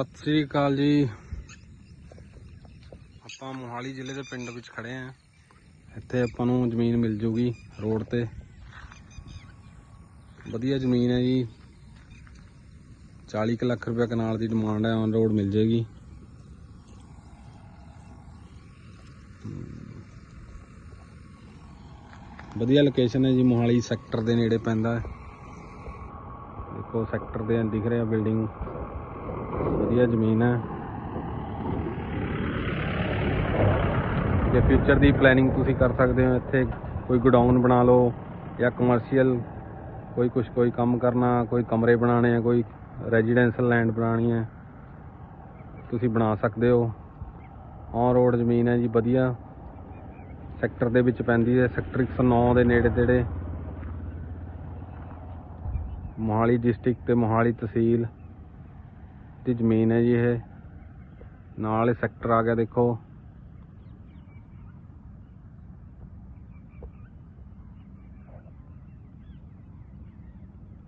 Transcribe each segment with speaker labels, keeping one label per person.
Speaker 1: ਸਤਿ ਸ੍ਰੀ ਅਕਾਲ ਜੀ। ਆਪਾਂ ਮੋਹਾਲੀ ਜ਼ਿਲ੍ਹੇ ਦੇ ਪਿੰਡ ਵਿੱਚ ਖੜੇ ਆਂ ਇੱਥੇ ਆਪਾਂ ਨੂੰ ਜ਼ਮੀਨ ਮਿਲ ਜੂਗੀ ਰੋਡ ਤੇ। ਵਧੀਆ ਜ਼ਮੀਨ ਹੈ ਜੀ। 40 ਕੁ ਲੱਖ ਰੁਪਏ ਕਨਾਲ ਦੀ ਡਿਮਾਂਡ ਹੈ ਔਨ ਰੋਡ ਮਿਲ ਜੇਗੀ। ਵਧੀਆ ਲੋਕੇਸ਼ਨ ਹੈ ਜੀ, ਮੋਹਾਲੀ ਸੈਕਟਰ ਦੇ ਨੇੜੇ ਪੈਂਦਾ ਹੈ। ਦੇਖੋ ਸੈਕਟਰ ਦੇ ਦਿਖ ਰਿਹਾ ਬਿਲਡਿੰਗ ਵਧੀਆ ਜ਼ਮੀਨ ਹੈ। ਜੇ ਫਿਊਚਰ ਦੀ ਪਲੈਨਿੰਗ ਤੁਸੀਂ ਕਰ ਸਕਦੇ ਹੋ, ਇੱਥੇ ਕੋਈ ਗੋਡਾਊਨ ਬਣਾ ਲਓ ਜਾਂ ਕਮਰਸ਼ੀਅਲ ਕੋਈ ਕੁਝ ਕੋਈ ਕੰਮ ਕਰਨਾ, ਕੋਈ ਕਮਰੇ ਬਣਾਉਣੇ ਆ, ਕੋਈ ਰੈਜ਼ੀਡੈਂਸ਼ੀਅਲ ਲੈਂਡ ਬਣਾਉਣੀ ਹੈ, ਤੁਸੀਂ ਬਣਾ ਸਕਦੇ ਹੋ। ਔਨ ਰੋਡ ਜ਼ਮੀਨ ਹੈ ਜੀ, ਵਧੀਆ। ਸੈਕਟਰ ਦੇ ਵਿੱਚ ਪੈਂਦੀ ਹੈ ਸੈਕਟਰ 109 ਦੇ ਨੇੜੇ ਤੇੜੇ। ਮੋਹਾਲੀ ਡਿਸਟ੍ਰਿਕਟ ਤੇ ਮੋਹਾਲੀ ਤਹਿਸੀਲ। ਦੀ ਜ਼ਮੀਨ ਹੈ ਜੀ ਇਹ। ਨਾਲ ਇਹ ਸੈਕਟਰ ਆ ਗਿਆ, ਦੇਖੋ।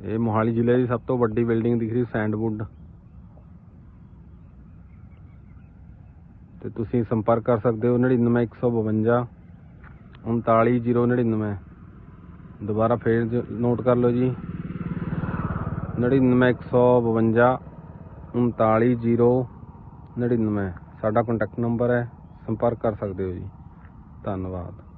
Speaker 1: ਇਹ ਮੋਹਾਲੀ ਜ਼ਿਲ੍ਹੇ ਦੀ ਸਭ ਤੋਂ ਵੱਡੀ ਬਿਲਡਿੰਗ ਦਿਖ ਰਹੀ, ਸੈਂਡਵੁੱਡ। ਤੇ ਤੁਸੀਂ ਸੰਪਰਕ ਕਰ ਸਕਦੇ ਹੋ 99152 39099 ਦੁਬਾਰਾ ਫੇਰ ਨੋਟ ਕਰ ਲਓ ਜੀ। 99152 39099 ਸਾਡਾ ਕੰਟੈਕਟ ਨੰਬਰ ਹੈ। ਸੰਪਰਕ ਕਰ ਸਕਦੇ ਹੋ ਜੀ। ਧੰਨਵਾਦ।